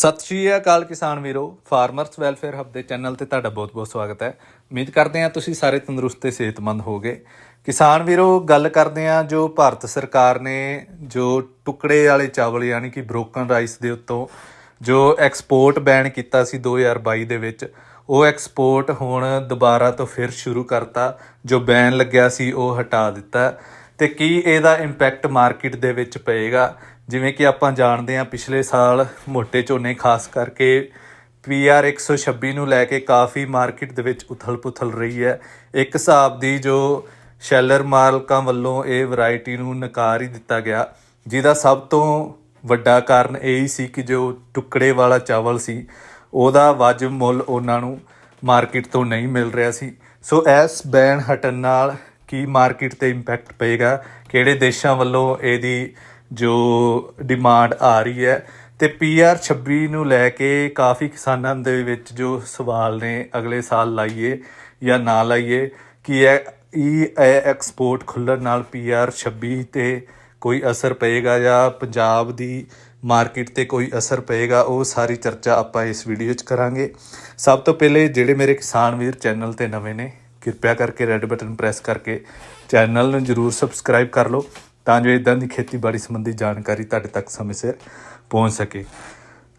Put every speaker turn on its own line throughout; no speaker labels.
ਸਤਿ ਸ਼੍ਰੀ ਅਕਾਲ ਕਿਸਾਨ ਵੀਰੋ ਫਾਰਮਰਸ ਵੈਲਫੇਅਰ ਹੱਬ ਦੇ ਚੈਨਲ ਤੇ ਤੁਹਾਡਾ ਬਹੁਤ-ਬਹੁਤ ਸਵਾਗਤ ਹੈ। ਉਮੀਦ ਕਰਦੇ ਹਾਂ ਤੁਸੀਂ ਸਾਰੇ ਤੰਦਰੁਸਤ ਤੇ ਸਿਹਤਮੰਦ ਹੋਗੇ ਕਿਸਾਨ ਵੀਰੋ, ਗੱਲ ਕਰਦੇ ਹਾਂ ਜੋ ਭਾਰਤ ਸਰਕਾਰ ਨੇ ਜੋ ਟੁਕੜੇ ਵਾਲੇ ਚਾਵਲ ਯਾਨੀ ਕਿ ਬ੍ਰੋਕਨ ਰਾਈਸ ਦੇ ਉੱਤੋਂ ਜੋ ਐਕਸਪੋਰਟ ਬੈਨ ਕੀਤਾ ਸੀ 2022 ਦੇ ਵਿੱਚ, ਉਹ ਐਕਸਪੋਰਟ ਹੁਣ ਦੁਬਾਰਾ ਤੋਂ ਫਿਰ ਸ਼ੁਰੂ ਕਰਤਾ, ਜੋ ਬੈਨ ਲੱਗਿਆ ਸੀ ਉਹ ਹਟਾ ਦਿੱਤਾ। ਤੇ ਕੀ ਇਹਦਾ ਇੰਪੈਕਟ ਮਾਰਕੀਟ ਦੇ ਵਿੱਚ ਪਏਗਾ? ਜਿਵੇਂ ਕਿ ਆਪਾਂ ਜਾਣਦੇ ਹਾਂ ਪਿਛਲੇ ਸਾਲ ਮੋٹے ਝੋਨੇ ਖਾਸ ਕਰਕੇ ਪੀਆਰ 126 ਨੂੰ ਲੈ ਕੇ ਕਾਫੀ ਮਾਰਕੀਟ ਦੇ ਵਿੱਚ ਉਥਲ-ਪੁਥਲ ਰਹੀ ਹੈ। ਇੱਕ ਹਿਸਾਬ ਦੀ ਜੋ ਸ਼ੈਲਰ ਮਾਲਕਾਂ ਵੱਲੋਂ ਇਹ ਵੈਰਾਈਟੀ ਨੂੰ ਨਕਾਰ ਹੀ ਦਿੱਤਾ ਗਿਆ, ਜਿਹਦਾ ਸਭ ਤੋਂ ਵੱਡਾ ਕਾਰਨ ਇਹ ਹੀ ਸੀ ਕਿ ਜੋ ਟੁਕੜੇ ਵਾਲਾ ਚਾਵਲ ਸੀ, ਉਹਦਾ ਵਾਜਬ ਮੁੱਲ ਉਹਨਾਂ ਨੂੰ ਮਾਰਕੀਟ ਤੋਂ ਨਹੀਂ ਮਿਲ ਰਿਹਾ ਸੀ। ਸੋ ਇਸ ਬੈਨ ਹਟਣ ਨਾਲ ਕੀ ਮਾਰਕੀਟ ਤੇ ਇੰਪੈਕਟ ਪਏਗਾ, ਕਿਹੜੇ ਦੇਸ਼ਾਂ ਵੱਲੋਂ ਇਹਦੀ ਜੋ ਡਿਮਾਂਡ ਆ ਰਹੀ ਹੈ ਤੇ ਪੀਆਰ 26 ਨੂੰ ਲੈ ਕੇ ਕਾਫੀ ਕਿਸਾਨਾਂ ਦੇ ਵਿੱਚ ਜੋ ਸਵਾਲ ਨੇ, ਅਗਲੇ ਸਾਲ ਲਾਈਏ ਜਾਂ ਨਾ ਲਾਈਏ, ਕਿ ਇਹ ਇਹ ਐਕਸਪੋਰਟ ਖੁੱਲਣ ਨਾਲ ਪੀਆਰ 26 ਤੇ ਕੋਈ ਅਸਰ ਪਏਗਾ ਜਾਂ ਪੰਜਾਬ ਦੀ ਮਾਰਕੀਟ ਤੇ ਕੋਈ ਅਸਰ ਪਏਗਾ, ਉਹ ਸਾਰੀ ਚਰਚਾ ਆਪਾਂ ਇਸ ਵੀਡੀਓ 'ਚ ਕਰਾਂਗੇ। ਸਭ ਤੋਂ ਪਹਿਲੇ ਜਿਹੜੇ ਮੇਰੇ ਕਿਸਾਨ ਵੀਰ ਚੈਨਲ ਤੇ ਨਵੇਂ ਨੇ, ਕਿਰਪਾ ਕਰਕੇ ਰੈੱਡ ਬਟਨ ਪ੍ਰੈਸ ਕਰਕੇ ਚੈਨਲ ਨੂੰ ਜਰੂਰ ਸਬਸਕ੍ਰਾਈਬ ਕਰ ਲਓ। ਤਾਂ ਜੋ ਇਦਾਂ ਦੀ ਖੇਤੀਬਾੜੀ ਸੰਬੰਧੀ ਜਾਣਕਾਰੀ ਤੁਹਾਡੇ ਤੱਕ ਸਮੇਂ ਸਿਰ ਪਹੁੰਚ ਸਕੇ।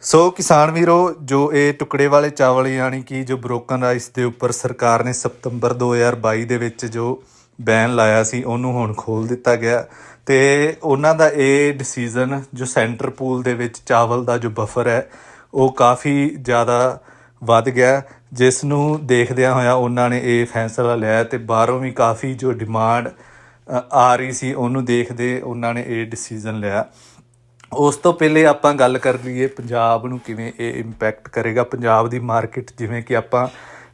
ਸੋ ਕਿਸਾਨ ਵੀਰੋ, ਜੋ ਇਹ ਟੁਕੜੇ ਵਾਲੇ ਚਾਵਲ ਯਾਨੀ ਕਿ ਜੋ ਬ੍ਰੋਕਨ ਰਾਈਸ ਦੇ ਉੱਪਰ ਸਰਕਾਰ ਨੇ ਸਤੰਬਰ 2022 ਦੇ ਵਿੱਚ ਜੋ ਬੈਨ ਲਾਇਆ ਸੀ, ਉਹਨੂੰ ਹੁਣ ਖੋਲ ਦਿੱਤਾ ਗਿਆ। ਤੇ ਉਹਨਾਂ ਦਾ ਇਹ ਡਿਸੀਜਨ ਜੋ ਸੈਂਟਰ ਪੂਲ ਦੇ ਵਿੱਚ ਚਾਵਲ ਦਾ ਜੋ ਬਫਰ ਹੈ, ਉਹ ਕਾਫੀ ਜ਼ਿਆਦਾ ਵੱਧ ਗਿਆ। ਜਿਸ ਨੂੰ ਦੇਖਦਿਆਂ ਹੋਇਆ ਉਹਨਾਂ ਨੇ ਇਹ ਫੈਸਲਾ ਲਿਆ ਤੇ ਬਾਹਰੋਂ ਵੀ ਕਾਫੀ ਜੋ ਡਿਮਾਂਡ ਆ ਰਹੀ ਸੀ, ਉਹਨੂੰ ਦੇਖਦੇ ਉਹਨਾਂ ਨੇ ਇਹ ਡਿਸੀਜਨ ਲਿਆ। ਉਸ ਤੋਂ ਪਹਿਲੇ ਆਪਾਂ ਗੱਲ ਕਰ ਲਈਏ ਪੰਜਾਬ ਨੂੰ ਕਿਵੇਂ ਇਹ ਇੰਪੈਕਟ ਕਰੇਗਾ। ਪੰਜਾਬ ਦੀ ਮਾਰਕੀਟ ਜਿਵੇਂ ਕਿ ਆਪਾਂ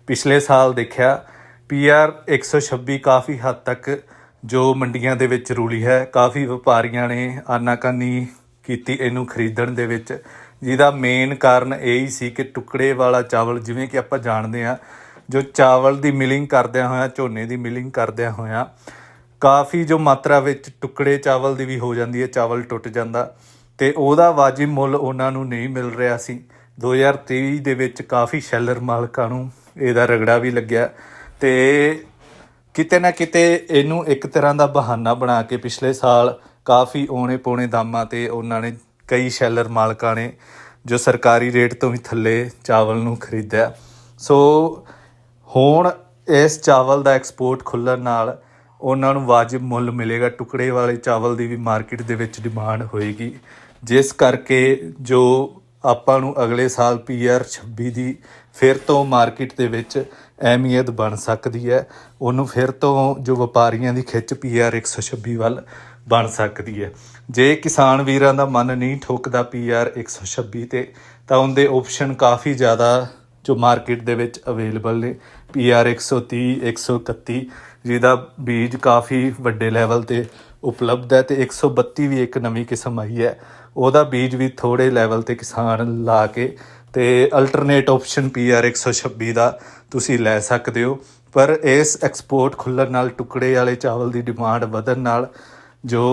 ਪਿਛਲੇ ਸਾਲ ਦੇਖਿਆ ਪੀਆਰ 126 ਕਾਫੀ ਹੱਦ ਤੱਕ ਜੋ ਮੰਡੀਆਂ ਦੇ ਵਿੱਚ ਰੂਲੀ ਹੈ, ਕਾਫੀ ਵਪਾਰੀਆਂ ਨੇ ਆਨਾਕਾਨੀ ਕੀਤੀ ਇਹਨੂੰ ਖਰੀਦਣ ਦੇ ਵਿੱਚ। ਜਿਹਦਾ ਮੇਨ ਕਾਰਨ ਇਹ ਹੀ ਸੀ ਕਿ ਟੁਕੜੇ ਵਾਲਾ ਚਾਵਲ ਜਿਵੇਂ ਕਿ ਆਪਾਂ ਜਾਣਦੇ ਆ ਜੋ ਚਾਵਲ ਦੀ ਮਿਲਿੰਗ ਕਰਦਿਆਂ ਹੋਇਆ, ਝੋਨੇ ਦੀ ਮਿਲਿੰਗ ਕਰਦਿਆਂ ਹੋਇਆਂ ਕਾਫੀ ਜੋ ਮਾਤਰਾ ਵਿੱਚ ਟੁਕੜੇ ਚਾਵਲ ਦੀ ਵੀ ਹੋ ਜਾਂਦੀ ਹੈ, ਚਾਵਲ ਟੁੱਟ ਜਾਂਦਾ ਤੇ ਉਹਦਾ ਵਾਜਿਬ ਮੁੱਲ ਉਹਨਾਂ ਨੂੰ ਨਹੀਂ ਮਿਲ ਰਿਹਾ ਸੀ। 2023 ਦੇ ਵਿੱਚ ਕਾਫੀ ਸ਼ੈਲਰ ਮਾਲਕਾਂ ਨੂੰ ਇਹਦਾ ਰਗੜਾ ਵੀ ਲੱਗਿਆ ਤੇ ਕਿਤੇ ਨਾ ਕਿਤੇ ਇਹਨੂੰ ਇੱਕ ਤਰ੍ਹਾਂ ਦਾ ਬਹਾਨਾ ਬਣਾ ਕੇ ਪਿਛਲੇ ਸਾਲ ਕਾਫੀ ਓਣੇ ਪੌਣੇ ਦਾਮਾਂ ਤੇ ਉਹਨਾਂ ਨੇ ਕਈ ਸ਼ੈਲਰ ਮਾਲਕਾਂ ਨੇ ਜੋ ਸਰਕਾਰੀ ਰੇਟ ਤੋਂ ਵੀ ਥੱਲੇ ਚਾਵਲ ਨੂੰ ਖਰੀਦਿਆ। ਸੋ ਹੁਣ ਇਸ ਚਾਵਲ ਦਾ ਐਕਸਪੋਰਟ ਖੁੱਲਣ ਨਾਲ ਉਹਨਾਂ ਨੂੰ ਵਾਜਿਬ ਮੁੱਲ ਮਿਲੇਗਾ। ਟੁਕੜੇ ਵਾਲੇ ਚਾਵਲ ਦੀ ਵੀ ਮਾਰਕੀਟ ਦੇ ਵਿੱਚ ਡਿਮਾਂਡ ਹੋਏਗੀ। ਜਿਸ ਕਰਕੇ ਜੋ ਆਪਾਂ ਨੂੰ ਅਗਲੇ ਸਾਲ ਪੀਆਰ 26 ਦੀ ਫਿਰ ਤੋਂ ਮਾਰਕੀਟ ਦੇ ਵਿੱਚ ਅਹਿਮੀਅਤ ਬਣ ਸਕਦੀ ਹੈ। ਉਹਨੂੰ ਫਿਰ ਤੋਂ ਜੋ ਵਪਾਰੀਆਂ ਦੀ ਖਿੱਚ ਪੀਆਰ 126 ਵੱਲ ਬਣ ਸਕਦੀ ਹੈ। ਜੇ ਕਿਸਾਨ ਵੀਰਾਂ ਦਾ ਮਨ ਨਹੀਂ ਠੋਕਦਾ ਪੀਆਰ 126 ਤੇ, ਤਾਂ ਉਹਦੇ ਆਪਸ਼ਨ ਕਾਫੀ ਜ਼ਿਆਦਾ ਜੋ ਮਾਰਕੀਟ ਦੇ ਵਿੱਚ ਅਵੇਲੇਬਲ ਨੇ ਪੀਆਰ 130 131 ਜਿਹਦਾ ਬੀਜ ਕਾਫੀ ਵੱਡੇ ਲੈਵਲ ਤੇ ਉਪਲਬਧ ਹੈ ਤੇ 132 ਵੀ ਇੱਕ ਨਵੀਂ ਕਿਸਮ ਆਈ ਹੈ। ਉਹਦਾ ਬੀਜ ਵੀ ਥੋੜੇ ਲੈਵਲ ਤੇ ਕਿਸਾਨ ਲਾ ਕੇ ਤੇ ਅਲਟਰਨੇਟ ਆਪਸ਼ਨ ਪੀਆਰ 126 ਦਾ ਤੁਸੀਂ ਲੈ ਸਕਦੇ ਹੋ। ਪਰ ਇਸ ਐਕਸਪੋਰਟ ਖੁੱਲਣ ਨਾਲ, ਟੁਕੜੇ ਵਾਲੇ ਚਾਵਲ ਦੀ ਡਿਮਾਂਡ ਵਧਣ ਨਾਲ, ਜੋ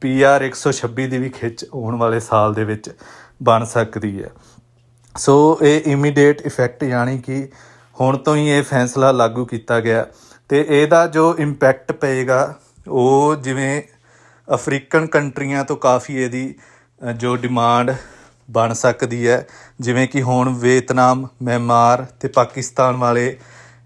ਪੀਆਰ 126 ਦੀ ਵੀ ਖਿੱਚ ਆਉਣ ਵਾਲੇ ਸਾਲ ਦੇ ਵਿੱਚ ਬਣ ਸਕਦੀ ਹੈ। ਸੋ ਇਹ ਇਮੀਡੀਏਟ ਇਫੈਕਟ ਯਾਨੀ ਕਿ ਹੁਣ ਤੋਂ ਹੀ ਇਹ ਫੈਸਲਾ ਲਾਗੂ ਕੀਤਾ ਗਿਆ। ਤੇ ਇਹਦਾ ਜੋ ਇੰਪੈਕਟ ਪਏਗਾ, ਉਹ ਜਿਵੇਂ ਅਫਰੀਕਨ ਕੰਟਰੀਆਂ ਤੋਂ ਕਾਫੀ ਇਹਦੀ ਜੋ ਡਿਮਾਂਡ ਬਣ ਸਕਦੀ ਹੈ, ਜਿਵੇਂ ਕਿ ਹੁਣ ਵੀਅਤਨਾਮ ਮਿਆਂਮਾਰ ਤੇ ਪਾਕਿਸਤਾਨ ਵਾਲੇ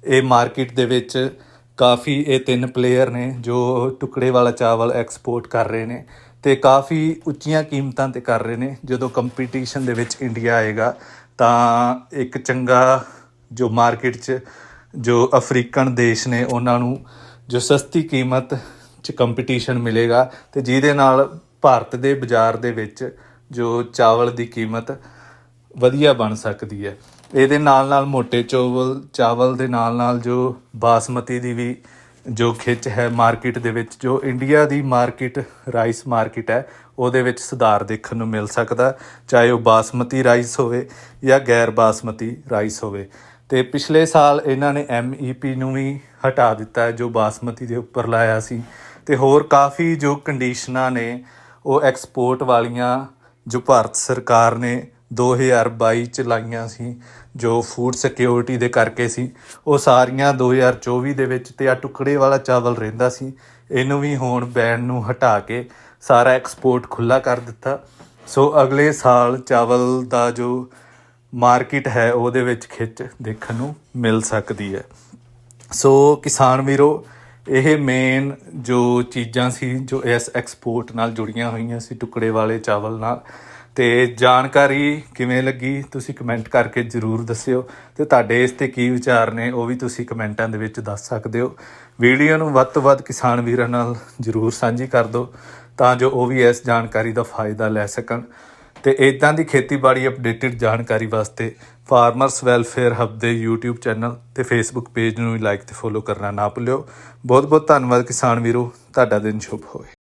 ਇਹ ਮਾਰਕੀਟ ਦੇ ਵਿੱਚ ਕਾਫੀ ਇਹ ਤਿੰਨ ਪਲੇਅਰ ਨੇ ਜੋ ਟੁਕੜੇ ਵਾਲਾ ਚਾਵਲ ਐਕਸਪੋਰਟ ਕਰ ਰਹੇ ਨੇ। ਤੇ ਕਾਫੀ ਉੱਚੀਆਂ ਕੀਮਤਾਂ ਤੇ ਕਰ ਰਹੇ ਨੇ। ਜਦੋਂ ਕੰਪੀਟੀਸ਼ਨ ਦੇ ਵਿੱਚ ਇੰਡੀਆ ਆਏਗਾ, ਤਾਂ ਇੱਕ ਚੰਗਾ ਜੋ ਮਾਰਕੀਟ 'ਚ ਜੋ ਅਫਰੀਕਨ ਦੇਸ਼ ਨੇ ਉਹਨਾਂ ਨੂੰ ਜੋ ਸਸਤੀ ਕੀਮਤ 'ਚ ਕੰਪੀਟੀਸ਼ਨ ਮਿਲੇਗਾ ਤੇ ਜਿਹਦੇ ਨਾਲ ਭਾਰਤ ਦੇ ਬਾਜ਼ਾਰ ਦੇ ਵਿੱਚ ਜੋ ਚਾਵਲ ਦੀ ਕੀਮਤ ਵਧੀਆ ਬਣ ਸਕਦੀ ਹੈ। ਇਹਦੇ ਨਾਲ ਨਾਲ ਮੋٹے ਚੋਵਲ, ਚਾਵਲ ਦੇ ਨਾਲ ਨਾਲ ਜੋ ਬਾਸਮਤੀ ਦੀ ਵੀ ਜੋ ਖਿੱਚ ਹੈ ਮਾਰਕੀਟ ਦੇ ਵਿੱਚ, ਜੋ ਇੰਡੀਆ ਦੀ ਮਾਰਕੀਟ, ਰਾਈਸ ਮਾਰਕੀਟ ਹੈ, ਉਹਦੇ ਵਿੱਚ ਸੁਧਾਰ ਦੇਖਣ ਨੂੰ ਮਿਲ ਸਕਦਾ। ਚਾਹੇ ਉਹ ਬਾਸਮਤੀ ਰਾਈਸ ਹੋਵੇ ਜਾਂ ਗੈਰ ਬਾਸਮਤੀ ਰਾਈਸ ਹੋਵੇ। ਤੇ ਪਿਛਲੇ ਸਾਲ ਇਹਨਾਂ ਨੇ ਐਮਈਪੀ ਨੂੰ ਵੀ ਹਟਾ ਦਿੱਤਾ ਜੋ ਬਾਸਮਤੀ ਦੇ ਉੱਪਰ ਲਾਇਆ ਸੀ। ਤੇ ਹੋਰ ਕਾਫੀ ਜੋ ਕੰਡੀਸ਼ਨਾਂ ਨੇ, ਉਹ ਐਕਸਪੋਰਟ ਵਾਲੀਆਂ ਜੋ ਭਾਰਤ ਸਰਕਾਰ ਨੇ 2022 ਚ ਲਾਈਆਂ ਸੀ, ਜੋ ਫੂਡ ਸਿਕਿਉਰਿਟੀ ਦੇ ਕਰਕੇ ਸੀ। ਉਹ ਸਾਰੀਆਂ 2024 ਦੇ ਵਿੱਚ ਤੇ ਆ ਟੁਕੜੇ ਵਾਲਾ ਚਾਵਲ ਰਹਿੰਦਾ ਸੀ। ਇਹਨੂੰ ਵੀ ਹੁਣ ਬੈਨ ਨੂੰ ਹਟਾ ਕੇ ਸਾਰਾ ਐਕਸਪੋਰਟ ਖੁੱਲਾ ਕਰ ਦਿੱਤਾ। ਸੋ ਅਗਲੇ ਸਾਲ ਚਾਵਲ ਦਾ ਜੋ ਮਾਰਕੀਟ ਹੈ, ਉਹਦੇ ਵਿੱਚ ਖਿੱਚ ਦੇਖਣ ਨੂੰ ਮਿਲ ਸਕਦੀ ਹੈ। ਸੋ ਕਿਸਾਨ ਵੀਰੋ, ਇਹ ਮੇਨ ਜੋ ਚੀਜ਼ਾਂ ਸੀ, ਜੋ ਇਸ ਐਕਸਪੋਰਟ ਨਾਲ ਜੁੜੀਆਂ ਹੋਈਆਂ ਸੀ, ਟੁਕੜੇ ਵਾਲੇ ਚਾਵਲ ਨਾਲ ਤੇ ਜਾਣਕਾਰੀ ਕਿਵੇਂ ਲੱਗੀ, ਤੁਸੀਂ ਕਮੈਂਟ ਕਰਕੇ ਜਰੂਰ ਦੱਸਿਓ। ਤੇ ਤੁਹਾਡੇ ਇਸ ਤੇ ਕੀ ਵਿਚਾਰ ਨੇ, ਉਹ ਵੀ ਤੁਸੀਂ ਕਮੈਂਟਾਂ ਦੇ ਵਿੱਚ ਦੱਸ ਸਕਦੇ ਹੋ। ਵੀਡੀਓ ਨੂੰ ਵੱਧ ਤੋਂ ਵੱਧ ਕਿਸਾਨ ਵੀਰਾਂ ਨਾਲ ਜਰੂਰ ਸਾਂਝੀ ਕਰ ਦਿਓ, ਤਾਂ ਜੋ ਉਹ ਵੀ ਇਸ ਜਾਣਕਾਰੀ ਦਾ ਫਾਇਦਾ ਲੈ ਸਕਣ। ਤੇ ਇਦਾਂ ਦੀ ਖੇਤੀਬਾੜੀ ਅਪਡੇਟਡ ਜਾਣਕਾਰੀ ਵਾਸਤੇ ਫਾਰਮਰਸ ਵੈਲਫੇਅਰ ਹੱਬ ਦੇ YouTube ਚੈਨਲ ਤੇ Facebook ਪੇਜ ਨੂੰ ਵੀ ਲਾਈਕ ਤੇ ਫੋਲੋ ਕਰਨਾ ਨਾ ਭੁੱਲਿਓ। ਬਹੁਤ ਬਹੁਤ ਧੰਨਵਾਦ ਕਿਸਾਨ ਵੀਰੋ, ਤੁਹਾਡਾ ਦਿਨ ਸ਼ੁਭ ਹੋਵੇ।